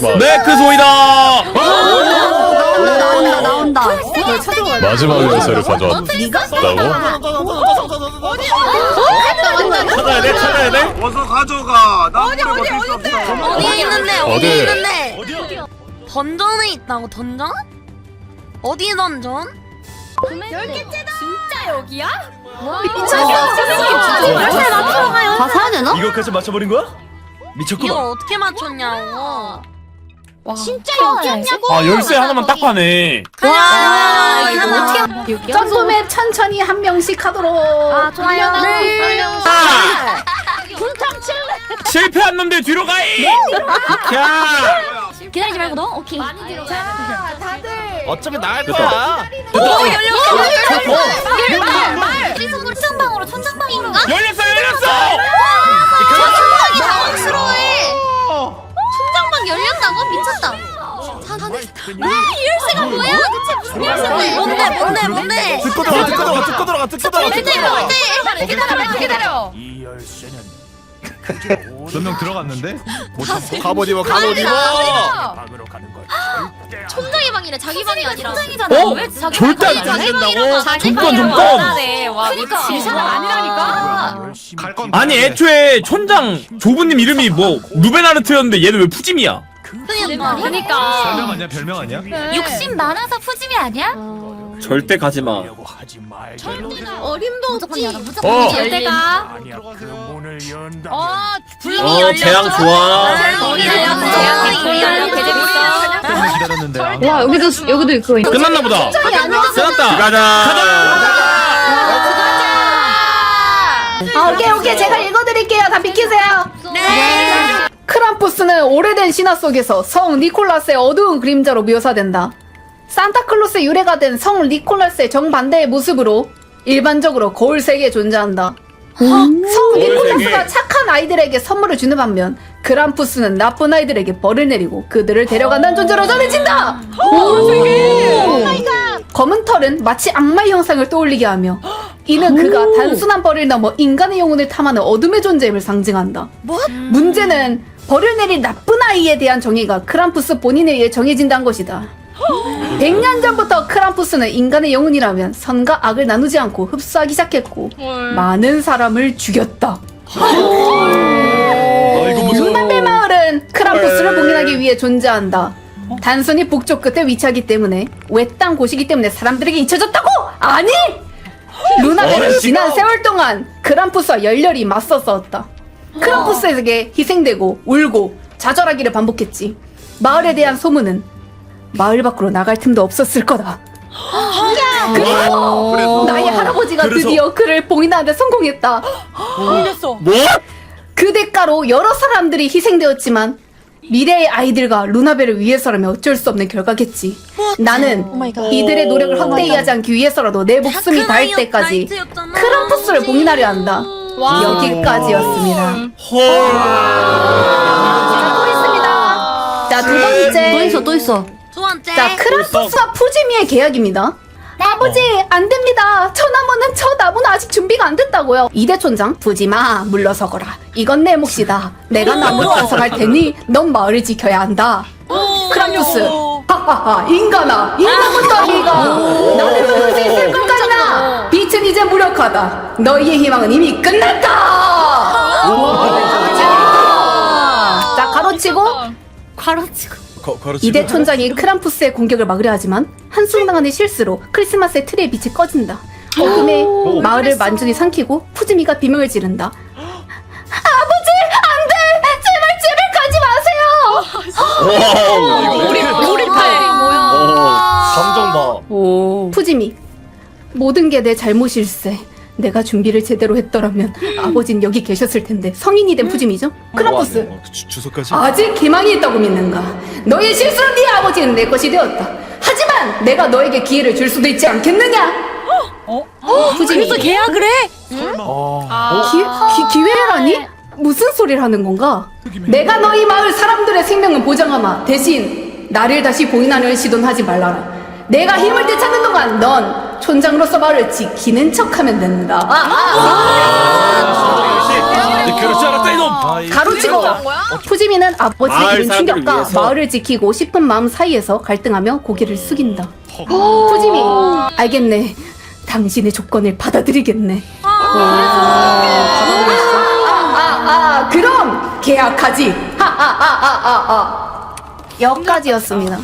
메리 크리스마스. 네, 그 소이다. 나온다 나온다 나온다. 마지막 열쇠를 가져왔다고? 찾아야 돼, 찾아야 돼. 어서 가져가. 나 어디 어디 어디 어디에 있는데? 어디? 있는데? 던전에 있다고 던전? 어디 던전? 다 사야 되나? 이거까지 맞춰버린 거야? 미쳤구나. 이거 어떻게 맞췄냐고? 진짜 여기였냐고? 아, 열쇠 하나만 딱 파네. 와 이거 어떻게? 점프맵 천천히 한 명씩 하도록. 아 좋아요. 네. 실패한 놈들 뒤로 가이. 야. 기다리지 말고 너. 오케이. 어차피 나갈 거야. 오 열렸어. 우리 선물 천장방으로 천장방인가? 열렸어, 열렸어. 천장방이 당황스러워해. 천장방 열렸다고? 미쳤다. 이 열쇠가 뭐야? 대체 무슨 열쇠인데? 뭔데 뭔데 뭔데? 듣고 들어가, 듣고 들어가, 듣고 들어가, 듣고 들어가. 기다려 기다려 기다려. 이 열쇠는 몇명 들어갔는데? 갑옷 입어, 갑옷 입어. 방으로 가는 천장의 방이래 자기 방이 아니라. 어? 절대 안 된다고? 점권. 와 그러니까 이 사람 아니라니까. 열심히 갈건 아니, 애초에 촌장 조부님 이름이 뭐 루베나르트였는데 얘는 왜 푸짐이야? 그니까. 그러니까. 별명 아니야 별명 아니야? 욕심 많아서 푸짐이 아니야? 절대 가지 마. 하려고 하지 말 어림도 무조건. 열어 무조건 어. 열대가. 아니야 그 문을 연다 어, 재앙 좋아. 기다렸는데 와 여기도 여기도 있고. 끝났나 보다. 끝났다. 가자. 아 오케이 오케이 제가 읽어드릴게요. 다 비키세요. 네. 크람푸스는 오래된 신화 속에서 성 니콜라스의 어두운 그림자로 묘사된다. 산타클로스의 유래가 된 성 니콜라스의 정반대의 모습으로 일반적으로 거울 세계에 존재한다. 성 니콜라스가 세계. 착한 아이들에게 선물을 주는 반면 크람푸스는 나쁜 아이들에게 벌을 내리고 그들을 데려간다는 존재로 전해진다. 검은 털은 마치 악마의 형상을 떠올리게 하며 이는 그가 단순한 벌을 넘어 인간의 영혼을 탐하는 어둠의 존재임을 상징한다. 문제는 벌을 내린 나쁜 아이에 대한 정의가 크람푸스 본인에 의해 정해진다는 것이다. 100년 전부터 크람푸스는 인간의 영혼이라면 선과 악을 나누지 않고 흡수하기 시작했고 많은 사람을 죽였다. 아이고 무서워. 루나벨 마을은 크람푸스를 봉인하기 위해 존재한다. 단순히 북쪽 끝에 위치하기 때문에 외딴 곳이기 때문에 사람들에게 잊혀졌다고? 아니! 루나벨은 어이, 지난. 세월 동안 크람푸스와 열렬히 맞서 싸웠다. 크람푸스에게 희생되고 울고 좌절하기를 반복했지. 마을에 대한 소문은 마을 밖으로 나갈 틈도 없었을 거다. 그리고 나의 할아버지가 그래서- 드디어 그를 봉인하는데 성공했다. 뭐? 그 대가로 여러 사람들이 희생되었지만 미래의 아이들과 루나벨을 위해서라면 어쩔 수 없는 결과겠지. 나는 이들의 노력을 헛되이 하지 않기 위해서라도 내 목숨이 닿을 때까지 크람푸스를 봉인하려 한다. 여기까지였습니다. 헐. 자, 또 있습니다. 자, 두 번째. 또 있어 또 있어. 두 번째. 자, 크람푸스와 푸지미의 계약입니다. 아버지, 안 됩니다. 저 나무는 저 나무는 아직 준비가 안 됐다고요. 이대 촌장, 푸지마, 물러서거라. 이건 내 몫이다. 내가 나무를 완성할 테니 넌 마을을 지켜야 한다. 크람푸스, 하하하, 인간아, 이 나무 따위가 나를 막을 수 있을 것 같나? 빛은 이제 무력하다. 너희의 희망은 이미 끝났다. 자, 가로치고 가로치고. 거, 거르치. 이대 촌장이 크람푸스의 공격을 막으려 하지만 한순간의 실수로 크리스마스의 트리의 빛이 꺼진다. 어둠에 마을을 완전히 삼키고 푸즈미가 비명을 지른다. 아버지 안돼 제발 제발 가지 마세요. 우리 우리 감정 봐. 푸지미 모든 게 내 잘못일세. 내가 준비를 제대로 했더라면 아버진 여기 계셨을 텐데 성인이 된 푸지미죠? 크람푸스 어, 주, 주소까지. 아직 기망이 있다고 믿는가? 너의 실수로 네 아버지는 내 것이 되었다. 하지만 내가 너에게 기회를 줄 수도 있지 않겠느냐? 어? 그래서 계약을 해? 기, 기, 기회라니? 무슨 소리를 하는 건가? 내가 너희 마을 사람들의 생명을 보장하마. 대신 나를 다시 봉인하려는 시도는 하지 말라라. 내가 힘을 되찾는 동안 넌 촌장으로서 마을을 지키는 척하면 된다. 아, 아, 아. 그럴 줄 알았다 이놈. 가로치고 푸지미는 아버지의 마을 이른 사람들을 충격과 위해서. 마을을 지키고 싶은 마음 사이에서 갈등하며 고개를 숙인다. 푸지미 알겠네. 당신의 조건을 받아들이겠네. 아, 아, 그럼 계약하지. 하하하하하. 여기까지였습니다.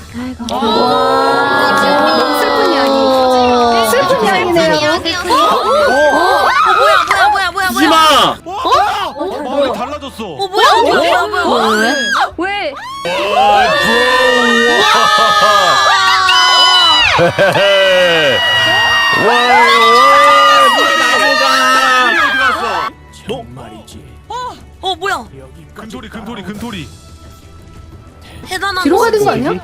너무 슬픈 이야기. 슬픈 이야기네요. 뭐야 뭐야 뭐야 뭐야 뭐야. 하지마 어 뭐야 뭐야 뭐야 뭐야. 왜? 헤헤. 어디 갔어? 정말이지. 어 뭐야. 금토리 금토리 금토리. 대단한. 뒤로 가야 되는 거 아니야? 다리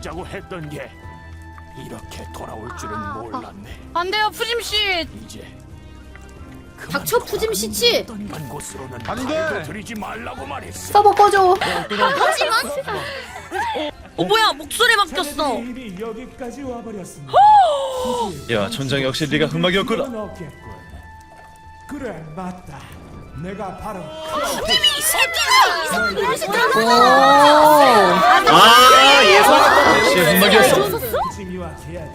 쓰자고 했던 게 이렇게 돌아올 줄은 몰랐네. 안 돼요, 푸짐 씨. 이제 닥쳐 푸짐 씨치. 곳으로는 안 돼. 발도 들이지 말라고 말했어. 서버 꺼줘. 어 뭐야 목소리 바뀌었어. 일이 여기까지 와버렸습니다. 야 천장 역시 네가 흑막이었구나. 없겠군. 그래 맞다. 내가 바로 아 역시. 지미와 계약을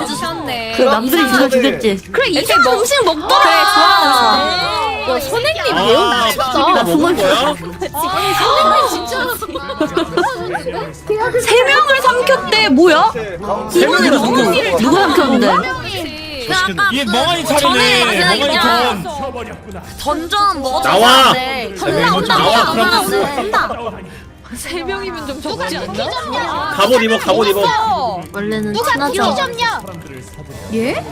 해주셨네. 그 남들이 죽여주겠지. 그래 이제 음식 먹더라. 그래, 와, 선생님 아 내용 다 푸짐이가 먹은 거야? 세 명을 삼켰대 뭐야? 세명이나 누구? 누구 삼켰는데? 얘그 멍하니 전에 차리네 그 멍하니 있잖아. 턴 쳐버렸구나. 던전 뭐 나와! 온다 온다 나와, 온다 그럼. 온다. 세 명이면 좀 적지 않나? 갑옷 입어 갑옷 입어 원래는 친하죠. 예?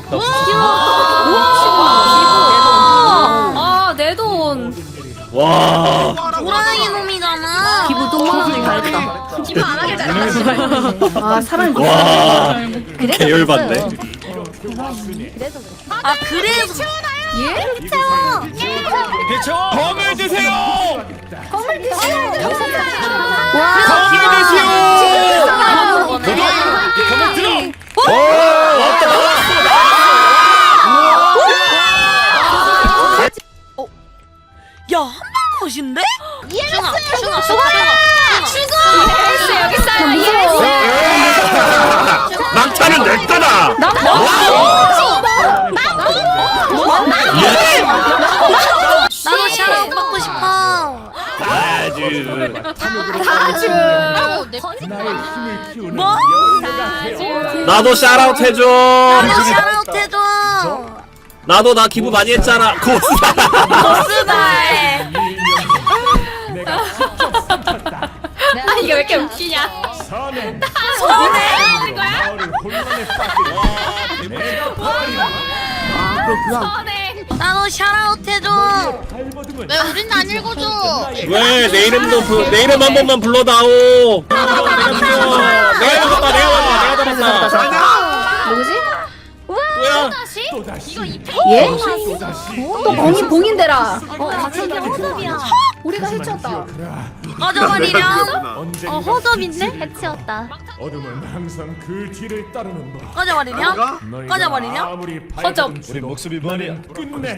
아, 내 돈. 와 호랑이 놈이잖아. 기분 똥망하니 잘했다. 아, 사람이 뭐. 와 계열받네 아 그래서 검을 드세요 껌을 드세요. 검 아주 나의 힘을 키우는 뭐? 나도 샤라웃 해줘 나도 샤라웃 해줘. 나도 나 기부 많이 했잖아 고스 버스바에. 아, 이게 왜 이렇게 웃기냐? 선행 손에. 마을을 혼란에 빠뜨려. 내가 버리마. 선행. 나도 샤라웃 해줘. 왜 우린 안 읽어줘? 왜 내 이름도 부, 내 이름 한 번만 불러다오 내가 잡았다 내가 잡았다 내가 잡았다 누구지? 뭐야 다시? 또다시 예? 또다시 또 봉이 봉인대라. 어, 갑자기 허접이야. 우리가 해쳤다. 꺼져버리렴. 어, 허접인데? 해치웠다. 어둠은 항상 그 뒤를 따르는 법. 꺼져버리렴. 꺼져버리렴. 아무리 허접. 우리 목숨이 말이야. 끝내.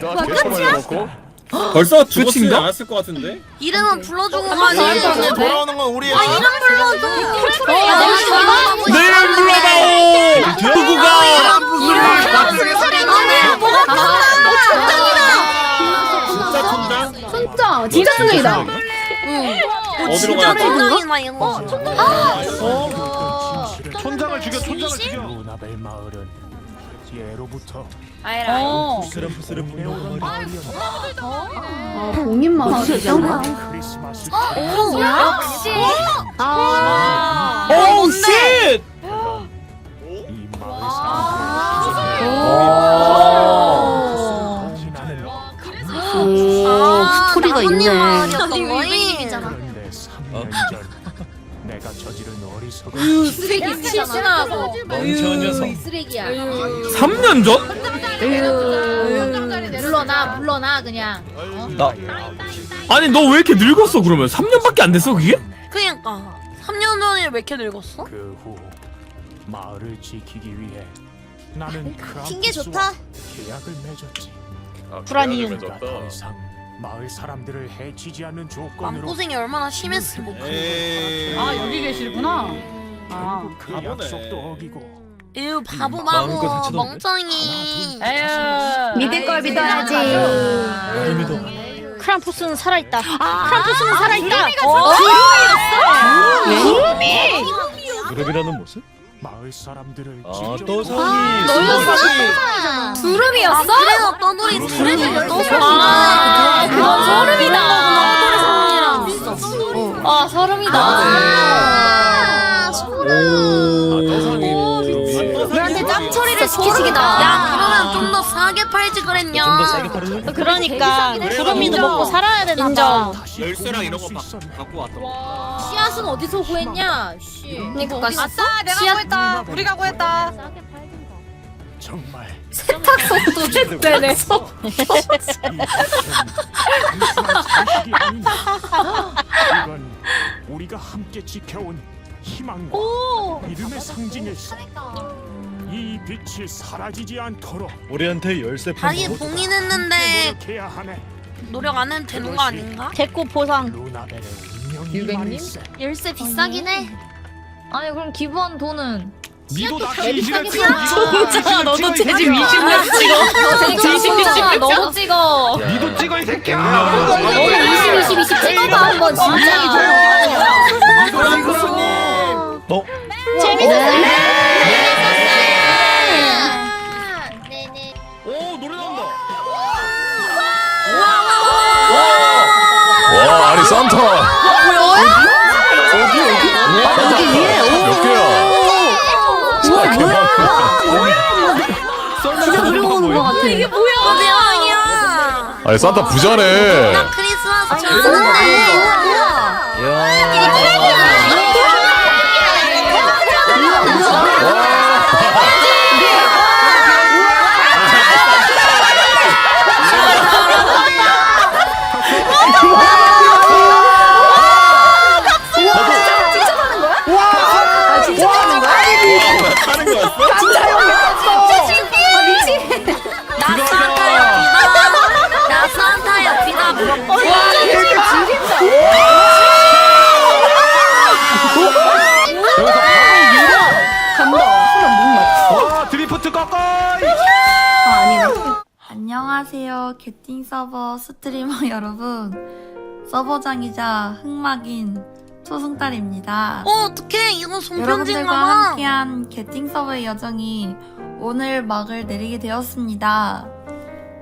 벌써 죽었지 않았을 것 같은데 이름은 불러주고 가지. 돌아오는 건 우리야. 아 이름 불러줘. 내 이름 불러다오 누구가 이름을 뭐가 진짜 천장 진짜, 진짜 순정이다. 어디로 진짜 가야 돼 천당이나 이거. 촌장을 죽여 촌장을 죽여. 루나벨 마을은 예로부터. 푸스름 분노가 아, 봉인 마을. 크리스마스 3년 전? 물러나, 물러나, 그냥. 나 아니 너 왜 이렇게 늙었어 그러면 3년밖에 안 됐어 그게? 그니까. 년 전에 왜 이렇게 늙었어? 그 후 마을을 지키기 위해 나는 핑계 좋다. 계약을 맺었지. 불안 이유. 그러니까 더 이상 마을 사람들을 해치지 않는 조건으로 마음고생이 얼마나 심했으면 뭐 에이. 아 여기 계시구나. 아. 그 바보네. 약속도 어기고 에휴 바보 해치던데? 멍청이 에휴. 믿을 걸 믿어야지. 나를 믿어. 크람푸스는 살아있다. 크람푸스는 살아있다. 무릎이라는 모습? 마을 사람들을 아, 직접 떠성이. 두름이었어? 그래서 떠돌이 둘이 떠서 아, 그건 소름이다. 아, 소름이다. 아, 오. 떠성이. 우리한테 시키시기다. 야 그러면 좀 더 싸게 팔지 그랬냐 좀더 세게 팔을래? 그러니까 구름이도. 먹고 살아야 되나 봐. 인정. 다시 열쇠랑 이런 거수 있었네. 갖고 왔다. 씨앗은 어디서 구했냐? 씨. 그러니까 아싸 내가 씨앗- 구했다. 우리가 구했다. 정말 세탁소도. 이 아니다. 이건 우리가 함께 지켜온 희망과 믿음의 상징일세. 이 빛이 사라지지 않도록 우리한테 열쇠 자기 판 봉인했는데 노력해야 하네. 노력 안 해도 되는 거 아닌가? 됐고 보상. 루나벨의 운명이 유백님? 말일세. 열쇠 비싸긴 해. 아니 그럼 기부한 돈은 니도 나 제일 이지를 비싸게 찍어 너도 20년 찍어. 진짜 너도 찍어. 니도 찍어 이 새끼야 너도 20, 20, 20 찍어봐 한번 진짜. 어? 네네. 노려오는 것 같아. 이게 뭐야? 대왕이야. 아니 산타 부자네. 나 크리스마스 좋아하는데 서버장이자 흑막인 초승달입니다. 어 어떡해. 이건 여러분들과 손편지인가봐 함께한 개팅 서버의 여정이 오늘 막을 내리게 되었습니다.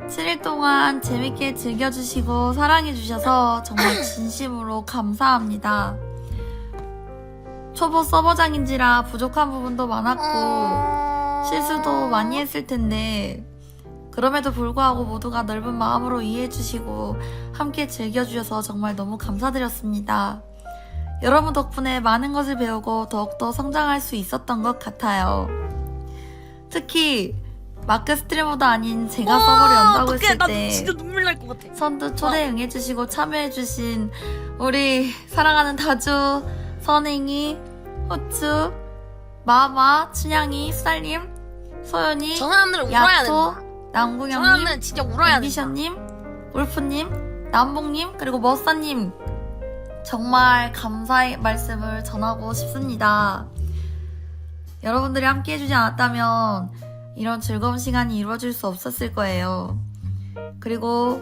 7일 동안 재밌게 즐겨주시고 사랑해주셔서 정말 진심으로 감사합니다. 초보 서버장인지라 부족한 부분도 많았고 실수도 많이 했을 텐데 그럼에도 불구하고 모두가 넓은 마음으로 이해해주시고 함께 즐겨주셔서 정말 너무 감사드렸습니다. 여러분 덕분에 많은 것을 배우고 더욱더 성장할 수 있었던 것 같아요. 특히 마크 스트리머도 아닌 제가 서버를 연다고 했을 나때 선두 초대 응해주시고 참여해주신 우리 사랑하는 다주, 선행이, 후추, 마마, 춘향이, 수달님, 소연이, 저 사람들은 울어야 야 남궁영님, 사람들은 진짜 울어야 된다 앰비션님, 울프님, 남봉님, 그리고 머싸님 정말 감사의 말씀을 전하고 싶습니다. 여러분들이 함께 해주지 않았다면 이런 즐거운 시간이 이루어질 수 없었을 거예요. 그리고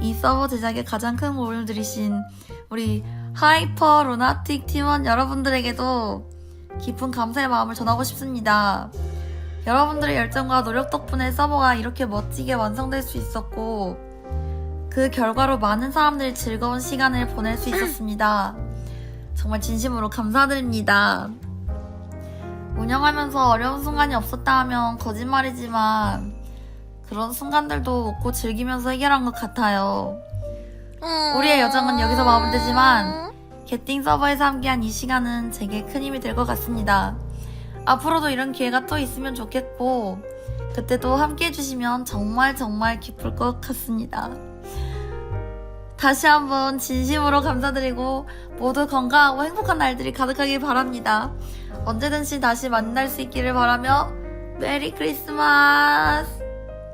이 서버 제작에 가장 큰 도움을 들이신 우리 하이퍼 루나틱 팀원 여러분들에게도 깊은 감사의 마음을 전하고 싶습니다. 여러분들의 열정과 노력 덕분에 서버가 이렇게 멋지게 완성될 수 있었고 그 결과로 많은 사람들이 즐거운 시간을 보낼 수 있었습니다. 정말 진심으로 감사드립니다. 운영하면서 어려운 순간이 없었다 하면 거짓말이지만 그런 순간들도 웃고 즐기면서 해결한 것 같아요. 우리의 여정은 여기서 마무리되지만 개팅 서버에서 함께한 이 시간은 제게 큰 힘이 될 것 같습니다. 앞으로도 이런 기회가 또 있으면 좋겠고 그때도 함께 해주시면 정말 정말 기쁠 것 같습니다. 다시 한번 진심으로 감사드리고 모두 건강하고 행복한 날들이 가득하길 바랍니다. 언제든지 다시 만날 수 있기를 바라며 메리 크리스마스.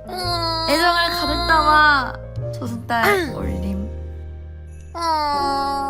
애정을 가득 담아 조승달 올림. 어...